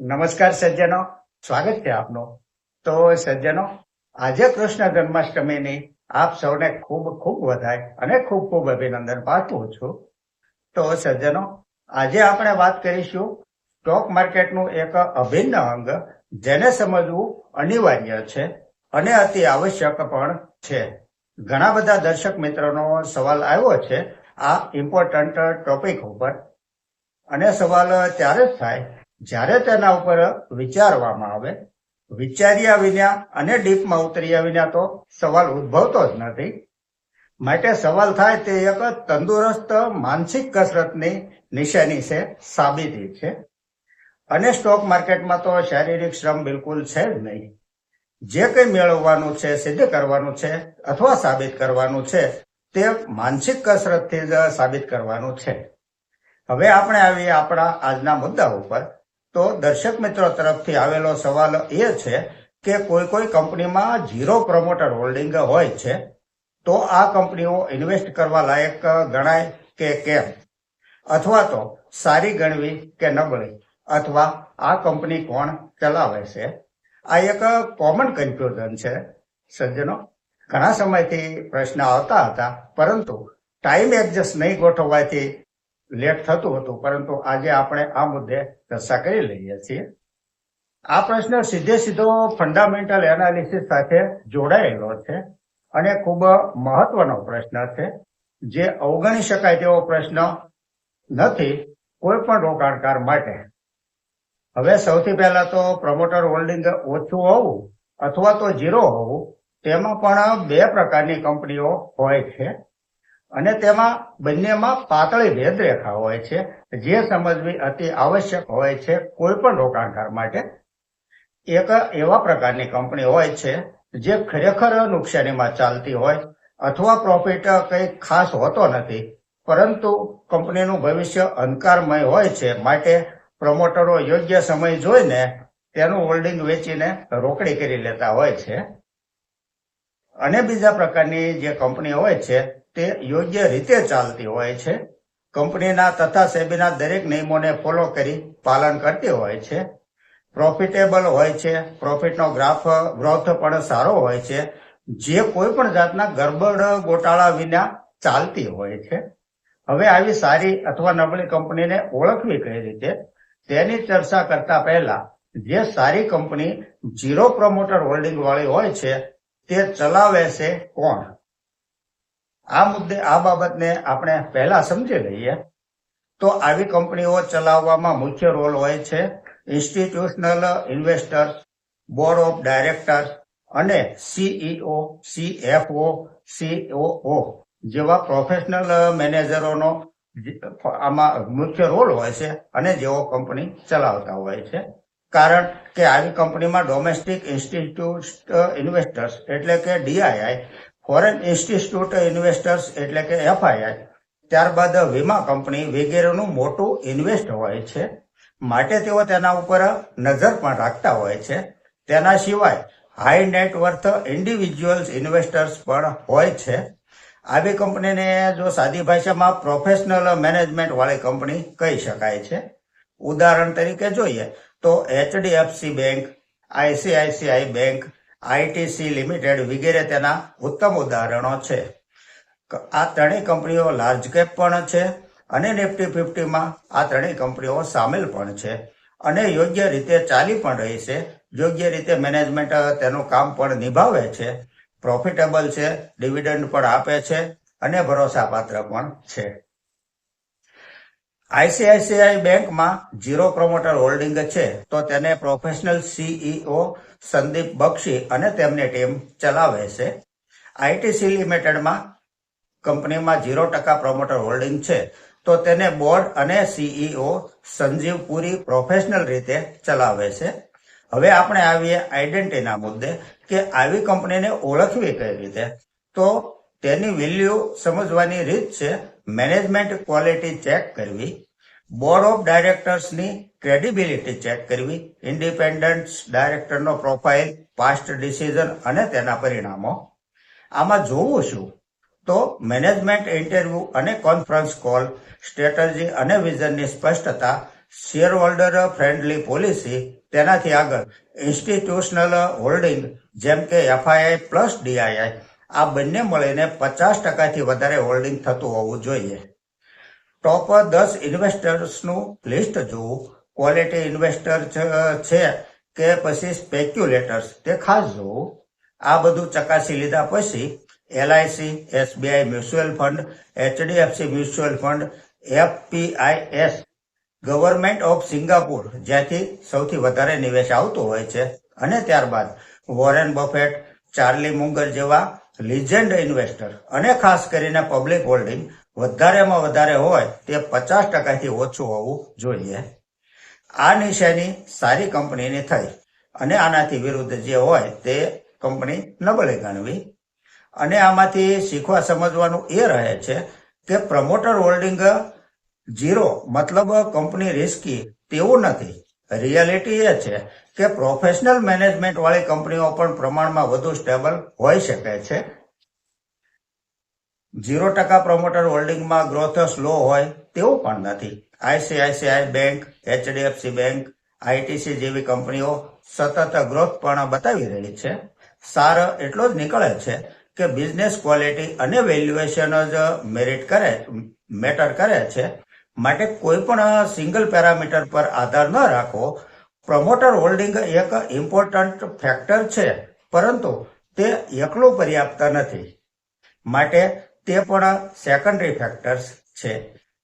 નમસ્કાર સજ્જનો. સ્વાગત છે આપનું. તો સજ્જનો, આજે કૃષ્ણ જન્માષ્ટમીની આપ સૌને ખૂબ ખૂબ વધાય અને ખૂબ ખૂબ અભિનંદન પાઠવું છું. તો સજ્જનો, આજે આપણે વાત કરીશું સ્ટોક માર્કેટનું એક અભિન્ન અંગ જેને સમજવું અનિવાર્ય છે અને અતિ આવશ્યક પણ છે. ઘણા બધા દર્શક મિત્રોનો સવાલ આવ્યો છે આ ઇમ્પોર્ટન્ટ ટોપિક ઉપર. અને સવાલ ત્યારે જ થાય જ્યારે તેના ઉપર વિચારવામાં આવે, વિચાર્યા વિના અને ડીપમાં ઉતર્યા વિના તો સવાલ ઉદ્ભવતો જ નથી. માટે સવાલ થાય તે એક તંદુરસ્ત માનસિક કસરતની નિશાની છે, સાબિતી છે. અને સ્ટોક માર્કેટમાં તો શારીરિક શ્રમ બિલકુલ છે જ નહીં. જે કંઈ મેળવવાનું છે, સિદ્ધ કરવાનું છે અથવા સાબિત કરવાનું છે, તે માનસિક કસરતથી જ સાબિત કરવાનું છે. હવે આપણે આવીએ આપણા આજના મુદ્દા ઉપર. તો દર્શક મિત્રો તરફથી આવેલો સવાલ એ છે કે કોઈ કોઈ કંપનીમાં ઝીરો પ્રમોટર હોલ્ડિંગ હોય છે, તો આ કંપનીઓ ઇન્વેસ્ટ કરવા લાયક ગણાય કે કેમ? અથવા તો સારી ગણવી કે નબળી અથવા આ કંપની કોણ ચલાવે છે? આ એક કોમન કન્ફ્યુઝન છે, સજ્જનો. ઘણા સમયથી પ્રશ્ન આવતા હતા, પરંતુ ટાઈમ એડજસ્ટ નહીં ગોઠવવાથી લેટ થતું હતું, પરંતુ આજે આપણે આ મુદ્દે ચર્ચા કરી લઈએ છીએ. આ પ્રશ્ન સીધે સીધો ફંડામેન્ટલ એનાલિસિસ સાથે જોડાયેલો છે અને ખૂબ મહત્વનો પ્રશ્ન છે. જે અવગણી શકાય તેવો પ્રશ્ન નથી કોઈ પણ રોકાણકાર માટે. હવે સૌથી પહેલા તો પ્રમોટર હોલ્ડિંગ ઓછું હોવું અથવા તો ઝીરો હોવું, તેમાં પણ બે પ્રકારની કંપનીઓ હોય છે. અને તેમાં બંનેમાં પાતળી ભેદરેખા હોય છે, જે સમજવી અતિ આવશ્યક હોય છે કોઈ પણ રોકાણકાર માટે. એક એવા પ્રકારની કંપની હોય છે, જે ખરેખર નુકસાનીમાં ચાલતી હોય અથવા પ્રોફિટ કંઈ ખાસ હોતો નથી, પરંતુ કંપનીનું ભવિષ્ય અંધકારમય હોય છે માટે પ્રમોટરો યોગ્ય સમય જોઈને તેનું હોલ્ડિંગ વેચીને રોકડી કરી લેતા હોય છે. અને બીજા પ્રકારની જે કંપની હોય છે તે યોગ્ય રીતે ચાલતી હોય છે. કંપનીના તથા સેબીના દરેક નિયમોને ફોલો કરી પાલન કરતી હોય છે. પ્રોફિટેબલ હોય છે. પ્રોફિટનો ગ્રાફ ગ્રોથ પણ સારો હોય છે. જે કોઈ પણ જાતના ગરબડ ગોટાળા વિના ચાલતી હોય છે. હવે આવી સારી અથવા નબળી કંપનીને ઓળખવી કઈ રીતે? તેની ચર્ચા કરતા પહેલા, જે સારી કંપની ઝીરો પ્રમોટર હોલ્ડિંગ વાળી હોય છે, તે ચલાવે છે કોણ? આ મુદ્દે, આ બાબતને આપણે પહેલા સમજી લઈએ. તો આવી કંપનીઓ ચલાવવામાં મુખ્ય રોલ હોય છે. Institutional investor board of director અને સીઈઓ સીએફઓ સીઓઓ જેવા પ્રોફેશનલ મેનેજરોનો આમાં મુખ્ય રોલ હોય છે અને જેઓ કંપની ચલાવતા હોય છે. કારણ કે આવી કંપનીમાં ડોમેસ્ટિક ઇન્સ્ટિટ્યુટ ઇન્વેસ્ટર્સ એટલે કે ડીઆઈઆઈ ફોરેન ઇન્સ્ટિટ્યૂટ ઇન્વેસ્ટર્સ એટલે કે એફઆઈઆઈ ત્યારબાદ વીમા કંપની વગેરેનું મોટું ઇન્વેસ્ટ હોય છે. માટે તેઓ તેના ઉપર નજર પણ રાખતા હોય છે. તેના સિવાય હાઈ નેટવર્થ ઇન્ડિવિજ્યુઅલ્સ ઇન્વેસ્ટર્સ પણ હોય છે. આવી કંપનીને જો સાદી ભાષામાં પ્રોફેશનલ મેનેજમેન્ટ વાળી કંપની કહી શકાય છે. ઉદાહરણ તરીકે જોઈએ તો HDFC bank ICICI bank ITC limited વગેરે તેના ઉત્તમ ઉદાહરણો છે. આ ત્રણેય કંપનીઓ લાર્જ કેપ પણ છે અને નિફ્ટી ફિફ્ટીમાં આ ત્રણેય કંપનીઓ સામેલ પણ છે અને યોગ્ય રીતે ચાલી પણ રહી છે. યોગ્ય રીતે મેનેજમેન્ટ તેનું કામ પણ નિભાવે છે. પ્રોફિટેબલ છે, ડિવિડન્ડ પણ આપે છે અને ભરોસાપાત્ર પણ છે. આઈસીઆઈસીઆઈ બેંકમાં ઝીરો પ્રમોટર હોલ્ડિંગ છે, તો તેને પ્રોફેશનલ સીઈઓ સંદીપ બક્ષી અને તેમની ટીમ ચલાવે છે. આઈટીસી લિમિટેડમાં કંપનીમાં ઝીરો ટકા પ્રમોટર હોલ્ડિંગ છે, તો તેને બોર્ડ અને સીઈઓ સંજીવ પુરી પ્રોફેશનલ રીતે ચલાવે છે. હવે આપણે આવીએ આઈડેન્ટિટીના મુદ્દે, કે આવી કંપનીને ઓળખવી કઈ રીતે? તો તેની વેલ્યુ સમજવાની રીત છે મેનેજમેન્ટ ક્વોલિટી ચેક કરવી, બોર્ડ ઓફ ડાયરેક્ટર્સની ક્રેડિબિલિટી ચેક કરવી ઇન્ડિપેન્ડન્ટ ડાયરેક્ટરનો પ્રોફાઇલ, પાસ્ટ ડિસિઝન અને તેના પરિણામો. આમાં જોવું શું? તો મેનેજમેન્ટ ઇન્ટરવ્યુ અને કોન્ફરન્સ કોલ, સ્ટ્રેટજી અને વિઝનની સ્પષ્ટતા શેર હોલ્ડર ફ્રેન્ડલી પોલિસી, તેનાથી આગળ ઇન્સ્ટિટ્યુશનલ હોલ્ડિંગ, જેમ કે એફઆઈઆઈ પ્લસ ડીઆઈઆઈ. આ બંને મળીને પચાસ ટકાથી વધારે હોલ્ડિંગ થતું હોવું જોઈએ. ટોપ દસ ઇન્વેસ્ટર્સનું લિસ્ટ જોવું ક્વોલિટી ઇન્વેસ્ટર છે કે પછી સ્પેક્યુલેટર્સ તે ખાસ જોવું આ બધું ચકાસી લીધા પછી LIC SBI mutual fund HDFC mutual fund FPIs government of Singapore જ્યાંથી સૌથી વધારે નિવેશ આવતો હોય છે. અને ત્યારબાદ વોરેન બફેટ ચાર્લી મુંગર જેવા લિજેન્ડ ઇન્વેસ્ટર અને ખાસ કરીને પબ્લિક હોલ્ડિંગ વધારેમાં વધારે હોય તે પચાસ ટકાથી ઓછું હોવું જોઈએ. આ નિશાની સારી કંપનીની થઈ અને આનાથી વિરુદ્ધ જે હોય તે કંપની નબળી ગણવી. અને આમાંથી શીખવા સમજવાનું એ રહે છે કે પ્રમોટર હોલ્ડિંગ ઝીરો મતલબ કંપની રિસ્કી તેવું નથી. રિયાલિટી એ છે કે પ્રોફેશનલ મેનેજમેન્ટ વાળી કંપનીઓ પણ પ્રમાણમાં વધુ સ્ટેબલ હોઈ શકે છે. ઝીરો ટકા પ્રમોટર હોલ્ડિંગમાં ગ્રોથ સ્લો હોય તેવું પણ નથી. ICICI bank, HDFC bank, ITC જેવી કંપનીઓ સતત ગ્રોથ પણ બતાવી રહી છે. સાર એટલો જ નીકળે છે કે બિઝનેસ ક્વોલિટી અને વેલ્યુએશન જ મેરિટ કરે મેટર કરે છે. માટે કોઈ પણ સિંગલ પેરામીટર પર આધાર ન રાખો. પ્રમોટર હોલ્ડિંગ એક ઇમ્પોર્ટન્ટ ફેક્ટર છે, પરંતુ તે એકલું પર્યાપ્ત નથી. માટે તે પણ સેકન્ડરી ફેક્ટર્સ છે.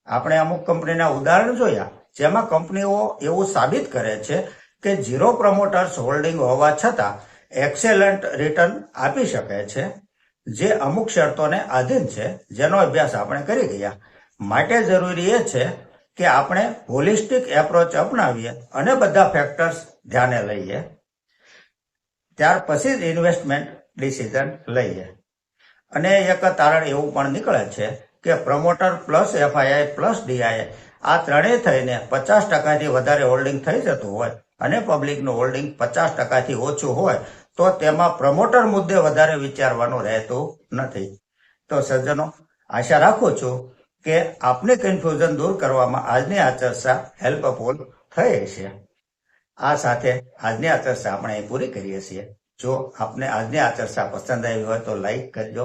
આપણે અમુક કંપનીના ઉદાહરણ જોયા, જેમાં કંપનીઓ એવું સાબિત કરે છે કે ઝીરો પ્રમોટર્સ હોલ્ડિંગ હોવા છતાં એક્સેલન્ટ રિટર્ન આપી શકે છે. જે અમુક શરતોને આધીન છે, જેનો અભ્યાસ આપણે કરી ગયા. માટે જરૂરી એ છે કે આપણે હોલિસ્ટિક એપ્રોચ અપનાવીએ અને બધા ફેક્ટર્સ ધ્યાને લઈએ. ત્યાર પછી જ ઇન્વેસ્ટમેન્ટ ડિસિઝન લઈએ. અને એક તારણ એવું પણ નીકળે છે કે promoter plus FII plus DI આ ત્રણેય થઈને પચાસ ટકાથી વધારે હોલ્ડિંગ થઈ જતું હોય અને પબ્લિકનું હોલ્ડિંગ પચાસ ટકાથી ઓછું હોય તો તેમાં પ્રમોટર મુદ્દે વધારે વિચારવાનું રહેતું નથી. તો સજ્જનો, આશા રાખું છું કે આપને કન્ફ્યુઝન દૂર કરવામાં આજની આ ચર્ચા હેલ્પફુલ થઈ છે. આ સાથે આજની આ ચર્ચા આપણે અહીં પૂરી કરીએ છીએ. જો આપને આજની આ ચર્ચા પસંદ આવી હોય તો લાઈક કરજો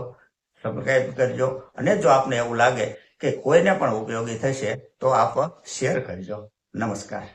સબસ્ક્રાઈબ કરજો, અને જો આપને એવું લાગે કે કોઈને પણ ઉપયોગી થશે તો આપ શેર કરજો. નમસ્કાર.